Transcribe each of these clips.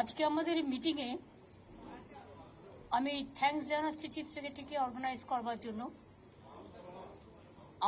আজকে আমাদের মিটিংয়ে আমি থ্যাঙ্কস জানাচ্ছি চিফ সেক্রেটারিকে অর্গানাইজ করবার জন্য।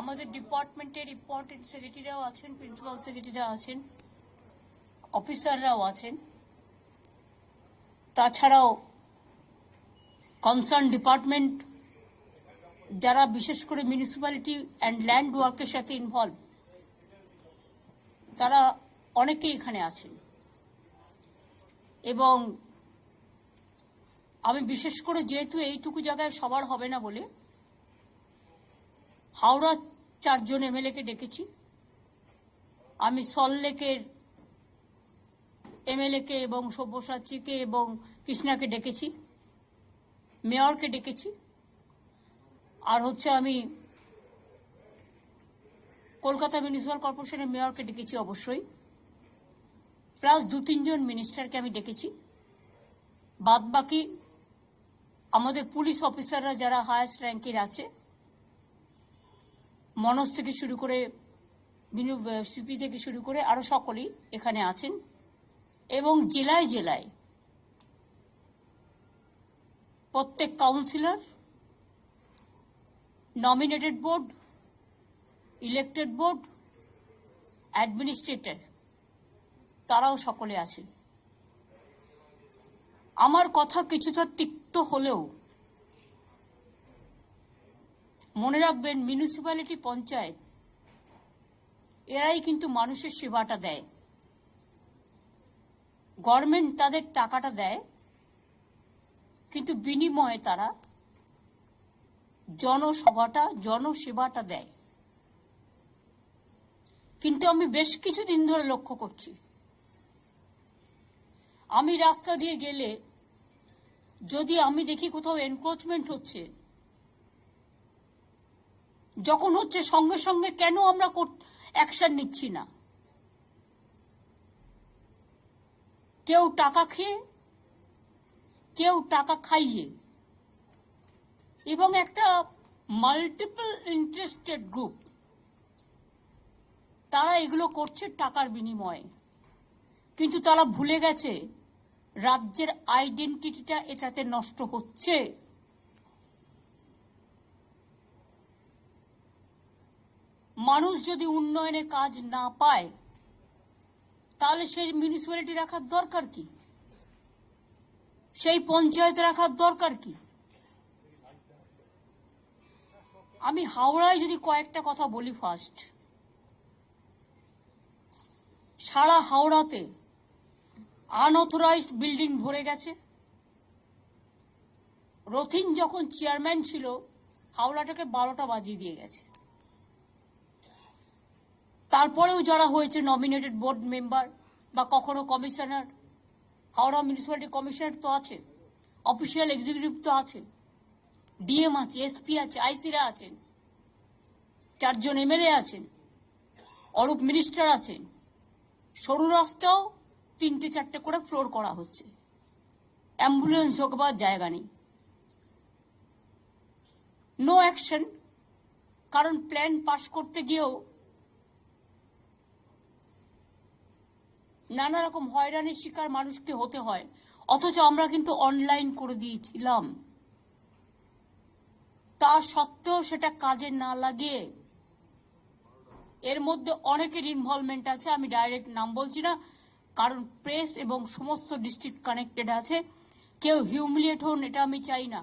আমাদের ডিপার্টমেন্টের ইম্পর্টেন্ট সেক্রেটারিরাও আছেন প্রিন্সিপাল সেক্রেটারিরা আছেন অফিসাররাও আছেন। তাছাড়াও কনসার্ন ডিপার্টমেন্ট যারা বিশেষ করে মিউনিসিপ্যালিটি অ্যান্ড ল্যান্ড ওয়ার্কের সাথে ইনভলভ তারা অনেকেই এখানে আছেন। এবং আমি বিশেষ করে যেহেতু এইটুকু জায়গায় সবার হবে না বলে, হাওড়া চারজন এমএলএ কে ডেকেছি। আমি সল্লেকের এমএলএ কে এবং সব্যসাচীকে এবং কৃষ্ণাকে ডেকেছি, মেয়রকে ডেকেছি। আর হচ্ছে আমি কলকাতা মিউনিসিপাল কর্পোরেশনের মেয়রকে ডেকেছি অবশ্যই। প্লাস দু তিনজন মিনিস্টারকে আমি ডেকেছি। বাদ বাকি আমাদের পুলিশ অফিসাররা যারা হায়েস্ট র্যাঙ্কের আছে, মনোজ থেকে শুরু করে বিনু সিপি থেকে শুরু করে আরও সকলেই এখানে আছেন। এবং জেলায় জেলায় প্রত্যেক councillor nominated board elected board administrator তারাও সকলে আছেন আমার কথা কিছুটা তিক্ত হলেও মনে রাখবেন মিউনিসিপ্যালিটি পঞ্চায়েত, এরাই কিন্তু মানুষের সেবাটা দেয়। গভর্নমেন্ট তাদের টাকাটা দেয়, কিন্তু বিনিময়ে তারা জনসভাটা, জনসেবাটা দেয়। কিন্তু আমি বেশ কিছুদিন ধরে লক্ষ্য করছি আমি রাস্তা দিয়ে গেলে যদি আমি দেখি কোথাও এনক্রোচমেন্ট হচ্ছে, যখন হচ্ছে সঙ্গে সঙ্গে কেন আমরা অ্যাকশন নিচ্ছি না? কেউ টাকা খেয়ে, কেউ টাকা খাইয়ে, এবং একটা মাল্টিপল ইন্টারেস্টেড গ্রুপ তারা এগুলো করছে টাকার বিনিময়ে। কিন্তু তারা ভুলে গেছে রাজ্যের আইডেন্টিটিটা এটাতে নষ্ট হচ্ছে। মানুষ যদি উন্নয়নে কাজ না পায়, তাহলে সেই মিউনিসিপ্যালিটি রাখার দরকার কি? সেই পঞ্চায়েত রাখার দরকার কি? আমি হাওড়ায় যদি কয়েকটা কথা বলি ফার্স্ট সারা হাওড়াতে আনঅথরাইজড বিল্ডিং ভরে গেছে। রথিন যখন চেয়ারম্যান ছিল, হাওড়াটাকে বারোটা বাজিয়ে দিয়ে গেছে। তারপরেও যারা হয়েছে নমিনেটেড বোর্ড মেম্বার বা কখনো কমিশনার হাওড়া মিউনিসিপ্যালিটি কমিশনার তো আছে অফিসিয়াল এক্সিকিউটিভ তো আছে ডিএম আছে এসপি আছে আইসিরা আছেন, চারজন এমএলএ আছেন, অরূপ মিনিস্টার আছেন, সরু রাস্তাও তিনটে, চারটে করে ফ্লোর করা হচ্ছে। অ্যাম্বুলেন্স ঢোকবার জায়গা নেই। নো অ্যাকশন কারণ প্ল্যান পাস করতে গিয়েও নানা রকম হয়রানির শিকার মানুষকে হতে হয়। অথচ আমরা কিন্তু অনলাইন করে দিয়েছিলাম। তা সত্ত্বেও সেটা কাজে না লাগিয়ে এর মধ্যে অনেকের ইনভলভমেন্ট আছে, আমি ডাইরেক্ট নাম বলছি না। কারণ প্রেস এবং সমস্ত ডিস্ট্রিক্ট কানেক্টেড আছে। কেউ হিউমিলিয়েট হন, এটা আমি চাই না।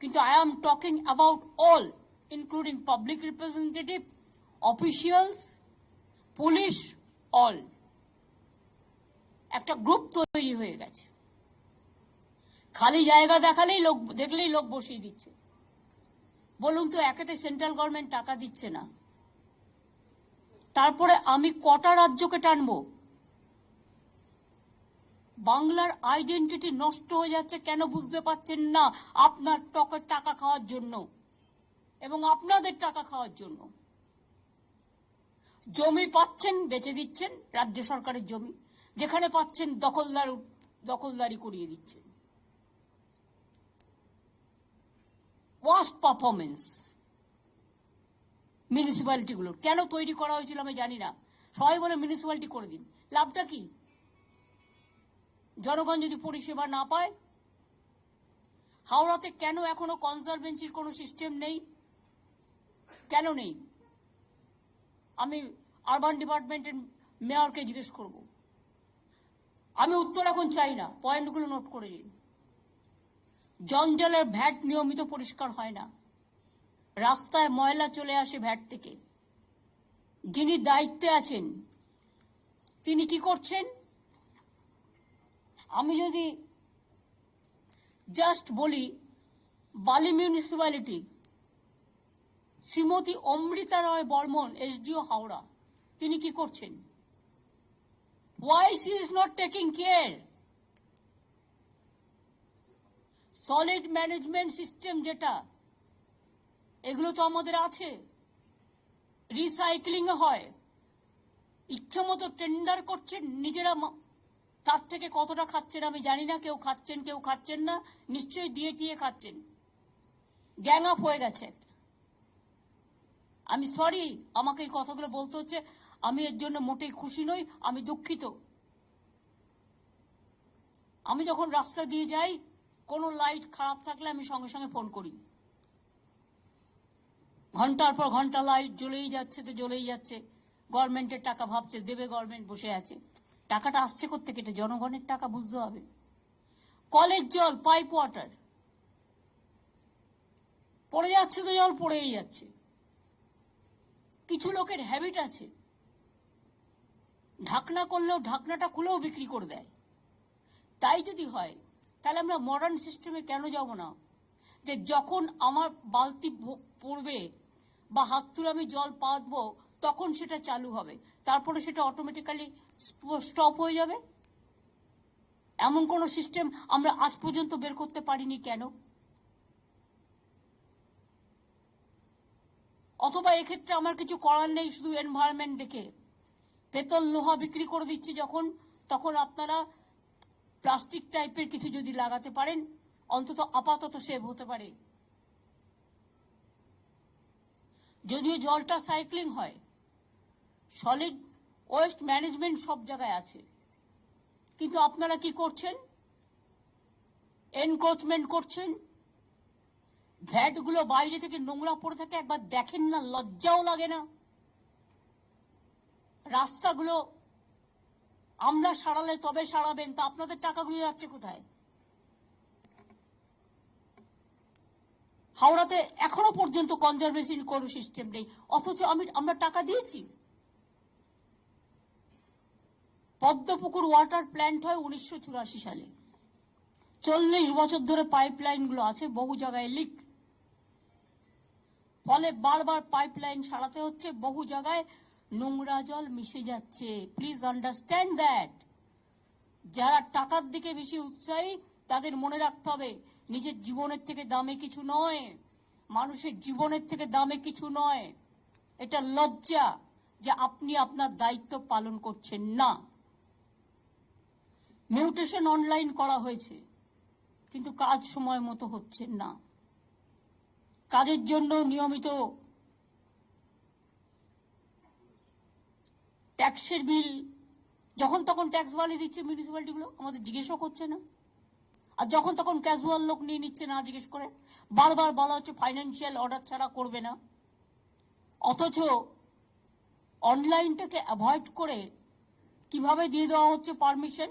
কিন্তু I am talking about all including public representative officials police all একটা গ্রুপ তৈরি হয়ে গেছে। খালি জায়গা দেখালেই লোক, দেখলেই লোক বসিয়ে দিচ্ছে। বলুন তো, একেতে সেন্ট্রাল গভর্নমেন্ট টাকা দিচ্ছে না। তারপরে আমি কটা রাজ্যকে টানবো? বাংলার আইডেন্টিটি নষ্ট হয়ে যাচ্ছে কেন বুঝতে পারছেন না? আপনার টকের টাকা খাওয়ার জন্য এবং আপনাদের টাকা খাওয়ার জন্য। জমি পাচ্ছেন, বেচে দিচ্ছেন, রাজ্য সরকারের জমি। যেখানে পাচ্ছেন, দখলদার, দখলদারি করিয়ে দিচ্ছেন। ওয়াস্ট পারফরমেন্স মিউনিসিপ্যালিটিগুলোর কেন তৈরি করা হয়েছিল আমি জানি না। সবাই বলে মিউনিসিপ্যালিটি করে দিন। লাভটা কি? জনগণ যদি পরিষেবা না পায়, হাওড়াতে কেন এখনও কনজারভেন্সির কোনো সিস্টেম নেই? কেন নেই? আমি আরবান ডিপার্টমেন্টের মেয়রকে জিজ্ঞেস করব। আমি উত্তর এখন চাই না, পয়েন্টগুলো নোট করে নিন জঞ্জালের ভ্যাট নিয়মিত পরিষ্কার হয় না। রাস্তায় ময়লা চলে আসে ভ্যাট থেকে। যিনি দায়িত্বে আছেন, তিনি কি করছেন? আমি যদি জাস্ট বলি, বালি মিউনিসিপ্যালিটি শ্রীমতী অমৃতা রয় বর্মন এসডিও হাওড়া, তিনি কি করছেন? Why she is not taking care solid management system যেটা, এগুলো তো আমাদের আছে। রিসাইক্লিং হয়। ইচ্ছা মতো টেন্ডার করছেন, নিজেরা তার থেকে কতটা খাচ্ছেন আমি জানি না, কেউ খাচ্ছেন কেউ খাচ্ছেন না, নিশ্চয়ই দিয়ে টিয়ে খাচ্ছেন। গ্যাং আপ হয়ে গেছে। আমি সরি, আমাকে এই কথাগুলো বলতে হচ্ছে, আমি এর জন্য মোটেই খুশি নই, আমি দুঃখিত। আমি যখন রাস্তা দিয়ে যাই, কোনো লাইট খারাপ থাকলে আমি সঙ্গে সঙ্গে ফোন করি। ঘণ্টার পর ঘণ্টা লাইট জ্বলেই যাচ্ছে তো জ্বলেই যাচ্ছে। গভর্নমেন্টের টাকা ভাবছে, দেবে গভর্নমেন্ট বসে আছে। টাকাটা আসছে করতে কেটে জনগণের টাকা, বুঝতে হবে। কলের জল, পাইপ ওয়াটার। পড়ে যাচ্ছে তো জল, পড়েই যাচ্ছে। কিছু লোকের হ্যাবিট আছে। ঢাকনা করলেও ঢাকনাটা খুলেও বিক্রি করে দেয়। তাই যদি হয়, তাহলে আমরা মডার্ন সিস্টেমে কেন যাব না? যে যখন আমার বালতি পড়বে বা হাত তুলে আমি জল পাতবো তখন সেটা চালু হবে। তারপরে সেটা অটোমেটিক্যালি স্টপ হয়ে যাবে। এমন কোন সিস্টেম আমরা আজ পর্যন্ত বের করতে পারিনি কেন? অথবা এক্ষেত্রে আমার কিছু করার নেই, শুধু এনভায়রনমেন্ট দেখে। পেতল লোহা বিক্রি করে দিচ্ছে যখন, তখন আপনারা প্লাস্টিক টাইপের কিছু যদি লাগাতে পারেন, অন্তত আপাতত সেভ হতে পারে। যদিও জলটা সাইক্লিং হয় সলিড ওয়েস্ট ম্যানেজমেন্ট সব জায়গায় আছে। কিন্তু আপনারা কি করছেন? এনক্রোচমেন্ট করছেন। ভ্যাটগুলো বাইরে থেকে নোংরা পড়ে থাকে, একবার দেখেন না, লজ্জাও লাগে না। রাস্তাগুলো আমরা সারালে তবে সারাবেন, তা আপনাদের টাকাগুলো যাচ্ছে কোথায়? হাওড়াতে এখনও পর্যন্ত কনজারভেশন কোনো সিস্টেম নেই, অথচ আমি, আমরা টাকা দিয়েছি। পদ্মপুকুর ওয়াটার প্ল্যান্ট হয় উনিশশো চুরাশি সালে। চল্লিশ বছর ধরে পাইপলাইনগুলো আছে, বহু জায়গায় লিক। ফলে বারবার পাইপলাইন সারাতে হচ্ছে, বহু জায়গায় নোংরা জল মিশে যাচ্ছে। প্লিজ আন্ডারস্ট্যান্ড দ্যাট যারা টাকার দিকে বেশি উৎসাহী, তাদের মনে রাখতে হবে, নিজের জীবনের থেকে দামে কিছু নয়। মানুষের জীবনের থেকে দামে কিছু নয়। এটা লজ্জা যে আপনি আপনার দায়িত্ব পালন করছেন না। মিউটেশন অনলাইন করা হয়েছে। কিন্তু কাজ সময় মতো হচ্ছে না। কাজের জন্য নিয়মিত ট্যাক্সের বিল, যখন তখন ট্যাক্স বাড়িয়ে দিচ্ছে মিউনিসিপ্যালিটিগুলো আমাদের জিজ্ঞেসও করছে না। আর যখন তখন ক্যাজুয়াল লোক নিয়ে নিচ্ছে না জিজ্ঞেস করে। বারবার বলা হচ্ছে ফাইন্যান্সিয়াল অর্ডার ছাড়া করবে না। অথচ অনলাইনটাকে অ্যাভয়েড করে কীভাবে দিয়ে দেওয়া হচ্ছে পারমিশন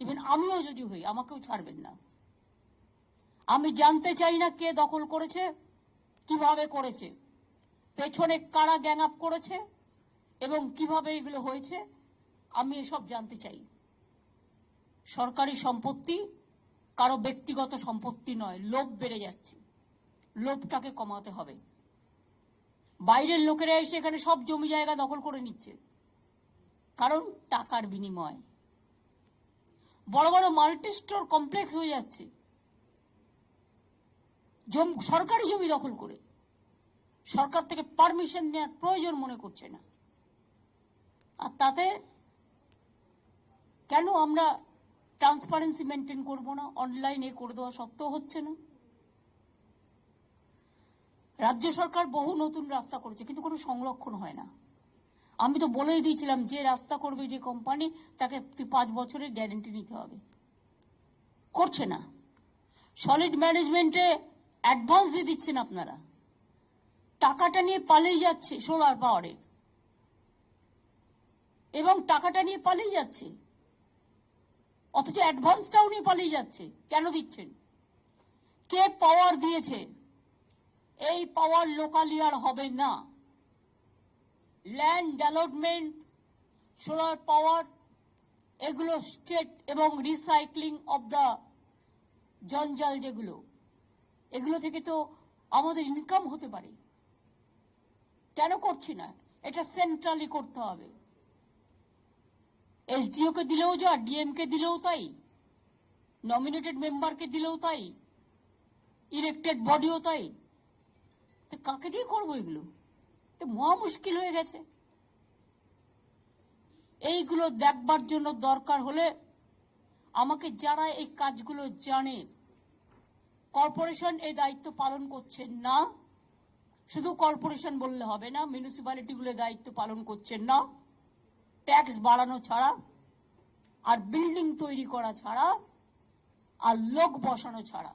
ইভেন আমিও যদি হই, আমাকেও ছাড়বেন না। আমি জানতে চাই না কে দখল করেছে, কীভাবে করেছে, পেছনে কারা গ্যাং আপ করেছে, এবং কীভাবে এগুলো হয়েছে, আমি এসব জানতে চাই। সরকারি সম্পত্তি কারও ব্যক্তিগত সম্পত্তি নয়, লোভ বেড়ে যাচ্ছে। লোভটাকে কমাতে হবে। বাইরের লোকেরা এসে এখানে সব জমি জায়গা দখল করে নিচ্ছে। কারণ টাকার বিনিময়। বড় বড় মাল্টি স্টোর কমপ্লেক্স হয়ে যাচ্ছে। সরকারি জমি দখল করে। সরকার থেকে পারমিশন নেওয়ার প্রয়োজন মনে করছে না। আর তাতে কেন আমরা ট্রান্সপারেন্সি মেনটেন করব না? অনলাইনে করে দেওয়া সত্ত্বেও হচ্ছে না। রাজ্য সরকার বহু নতুন রাস্তা করেছে, কিন্তু কোনো সংরক্ষণ হয় না। আমি তো বলেই দিয়েছিলাম, যে রাস্তা করবে যে কোম্পানি তাকে পাঁচ বছরের গ্যারেন্টি নিতে হবে। করছে না। সলিড ম্যানেজমেন্টে অ্যাডভান্স দিয়ে দিচ্ছেন আপনারা। টাকাটা নিয়ে পালিয়ে যাচ্ছে সোলার পাওয়ারের এবং টাকাটা নিয়ে পালিয়ে যাচ্ছে। অথচ অ্যাডভান্সটাও নিয়ে পালিয়ে যাচ্ছে। কেন দিচ্ছেন? কে পাওয়ার দিয়েছে? এই পাওয়ার লোকালি আর হবে না। ল্যান্ড ডেভেলপমেন্ট সোলার পাওয়ার এগুলো স্টেট এবং রিসাইক্লিং অব দ্য জঞ্জাল যেগুলো, এগুলো থেকে তো আমাদের ইনকাম হতে পারে। কেন করছি না? এটা সেন্ট্রালি করতে হবে। এসডিও কে দিলেও যা ডিএম কে দিলেও তাই নমিনেটেড মেম্বারকে দিলেও তাই ইলেক্টেড বডিও তাই। তো কাকে দিয়ে করব এগুলো? মহা মুশকিল হয়ে গেছে। এইগুলো দেখবার জন্য দরকার হলে আমাকে যারা এই কাজগুলো জানে, কর্পোরেশন এই দায়িত্ব পালন করছেন না, শুধু কর্পোরেশন বললে হবে না মিউনিসিপ্যালিটিগুলো দায়িত্ব পালন করছেন না ট্যাক্স বাড়ানো ছাড়া আর বিল্ডিং তৈরি করা ছাড়া আর লোক বসানো ছাড়া।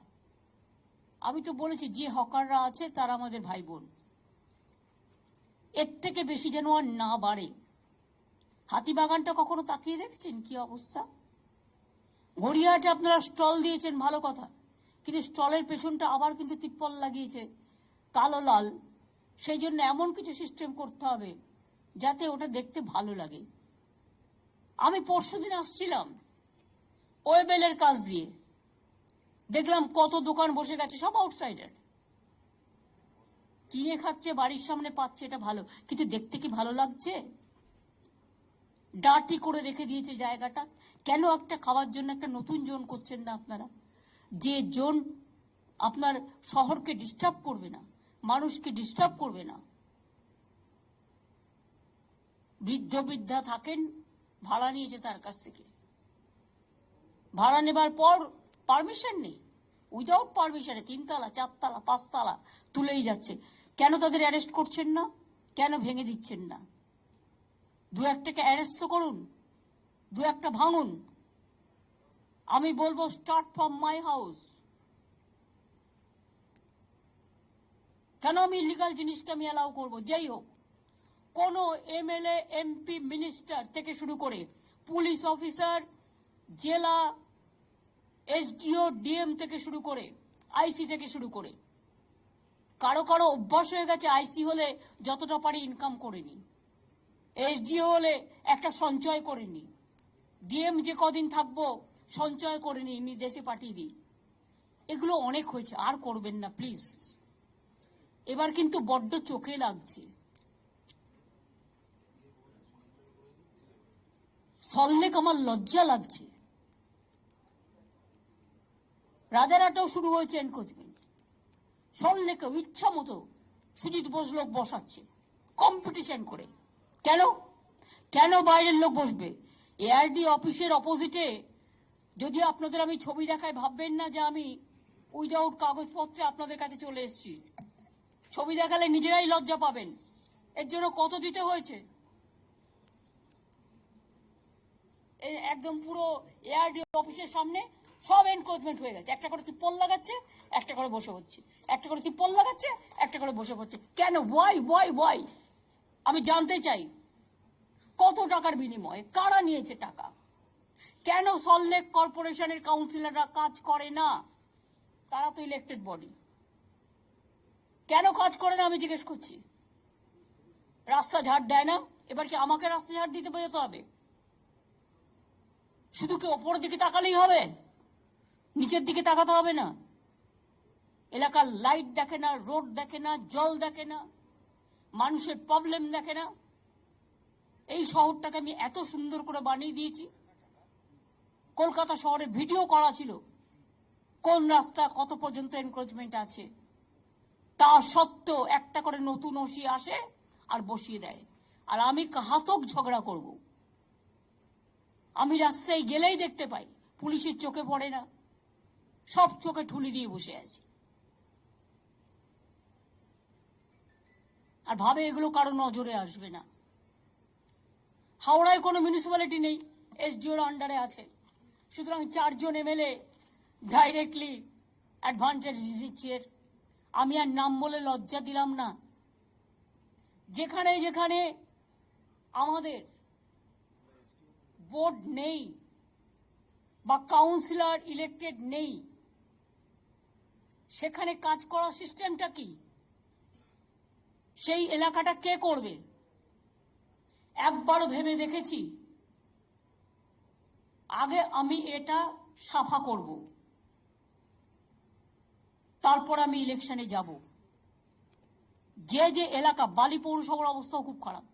আমি তো বলেছি, যে হকাররা আছে তারা আমাদের ভাই বোন। এর থেকে বেশি যেন আর না বাড়ে। হাতিবাগানটা কখনো তাকিয়ে দেখছেন? কি অবস্থা? গড়িয়াহাটে আপনারা স্টল দিয়েছেন, ভালো কথা। কিন্তু স্টলের পেছনটা আবার কিন্তু তিপ্পল লাগিয়েছে, কালো লাল। সেই জন্য এমন কিছু সিস্টেম করতে হবে, যাতে ওটা দেখতে ভালো লাগে। আমি পরশু দিন আসছিলাম, ওয়েবেলের কাজ দিয়ে। দেখলাম কত দোকান বসে গেছে, সব আউটসাইডার কিনে খাচ্ছে, বাড়ির সামনে পাচ্ছে, এটা ভালো। কিন্তু দেখতে কি ভালো লাগছে? ডাটি করে রেখে দিয়েছে জায়গাটা। কেন একটা খাওয়ার জন্য একটা নতুন জোন করছেন না আপনারা? যে জোন আপনার শহরকে ডিস্টার্ব করবে না, মানুষকে ডিস্টার্ব করবে না। বৃদ্ধ বৃদ্ধা থাকেন, ভাড়া নিয়েছে তার কাছ থেকে। ভাড়া নেবার পর পারমিশন নেই। উইদাউট পারমিশনে তিনতলা, চারতলা, পাঁচতলা তুলেই যাচ্ছে। কেন তাদের অ্যারেস্ট করছেন না? কেন ভেঙে দিচ্ছেন না? দু একটাকে অ্যারেস্ট তো করুন, দু একটা ভাঙুন। আমি বলব স্টার্ট ফ্রম মাই হাউস কেন আমি ইলিগাল জিনিসটা আমি অ্যালাউ করব? যাই হোক, কোন এমএলএ, এমপি মিনিস্টার থেকে শুরু করে পুলিশ অফিসার জেলা, এসডিও, ডিএম থেকে শুরু করে, আইসি থেকে শুরু করে কারও কারও অভ্যাস হয়ে গেছে, আইসি হলে যতটা পারি ইনকাম করে নি এসডিও হলে একটা সঞ্চয় করে নি ডিএম যে কদিন থাকব, সঞ্চয় করে নি দেশে পাঠিয়ে দিই। এগুলো অনেক হয়েছে, আর করবেন না প্লিজ এবার কিন্তু বড্ড চোখে লাগছে। সল্লেক আমার লজ্জা লাগছে। রাজারাটাও শুরু হয়েছে এনক্রোচমেন্ট সল্লেকেও ইচ্ছা মতো সুজিত বোস লোক বসাচ্ছে কম্পিটিশন করে। কেন? কেন বাইরের লোক বসবে? এআরডি অফিসের অপোজিটে যদি আপনাদের আমি ছবি দেখায় ভাববেন না যে আমি উইদাউট কাগজপত্রে আপনাদের কাছে চলে এসেছি, ছবি দেখালে নিজেরাই লজ্জা পাবেন। এর জন্য কত দিতে হয়েছে? একদম পুরো এআরডি অফিসের সামনে সব এনক্রোচমেন্ট হয়ে গেছে। একটা করে তিপ্পল লাগাচ্ছে, একটা করে বসে হচ্ছে একটা করে তিপ্পল লাগাচ্ছে, একটা করে বসে পড়ছে। কেন? ওয়াই ওয়াই ওয়াই আমি জানতে চাই, কত টাকার বিনিময়ে? কারা নিয়েছে টাকা? কেন সল্লেক কর্পোরেশনের কাউন্সিলররা কাজ করে না? তারা তো ইলেক্টেড বডি কেন কাজ করে না আমি জিজ্ঞেস করছি? রাস্তা ঝাড় দেয় না? এবার কি আমাকে রাস্তা ঝাড় দিতে বেরোতে হবে? শুধু কি ওপরের দিকে তাকালেই হবে? নিচের দিকে তাকাতে হবে না। এলাকার লাইট দেখে না রোড দেখে না, জল দেখে না, মানুষের প্রবলেম দেখে না। এই শহরটাকে আমি এত সুন্দর করে বানিয়ে দিয়েছি। কলকাতা শহরে ভিডিও করা ছিল। কোন রাস্তা, কত পর্যন্ত এনক্রোচমেন্ট আছে? তা সত্ত্বেও একটা করে নতুন ওসি আসে আর বসিয়ে দেয়। আর আমি ঘাতক ঝগড়া করব। আমি রাস্তায় গেলেই দেখতে পাই, পুলিশের চোখে পড়ে না। সব চোখে ঠুলি দিয়ে বসে আছে। আর ভাবে এগুলো কারও নজরে আসবে না। হাওড়ায় কোনো মিউনিসিপ্যালিটি নেই এসডিওর আন্ডারে আছে। সুতরাং চারজন এমএলএ ডাইরেক্টলি অ্যাডভান্টেজ দিচ্ছে আমি আর নাম বলে লজ্জা দিলাম না। যেখানে যেখানে আমাদের বোর্ড নেই বা কাউন্সিলর ইলেক্টেড নেই। সেখানে কাজ করার সিস্টেমটা কি? সেই এলাকাটা কে করবে? একবারও ভেবে দেখেছি। আগে আমি এটা সাফা করব। তারপর আমি ইলেকশনে যাব। যে যে এলাকা, বালি পৌরসভার অবস্থাও খুব খারাপ।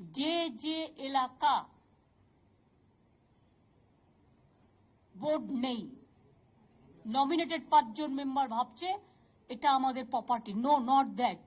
যে যে এলাকা, বোর্ড নেই। নমিনেটেড পাঁচজন মেম্বার ভাবছে এটা আমাদের প্রপার্টি নো নট দ্যাট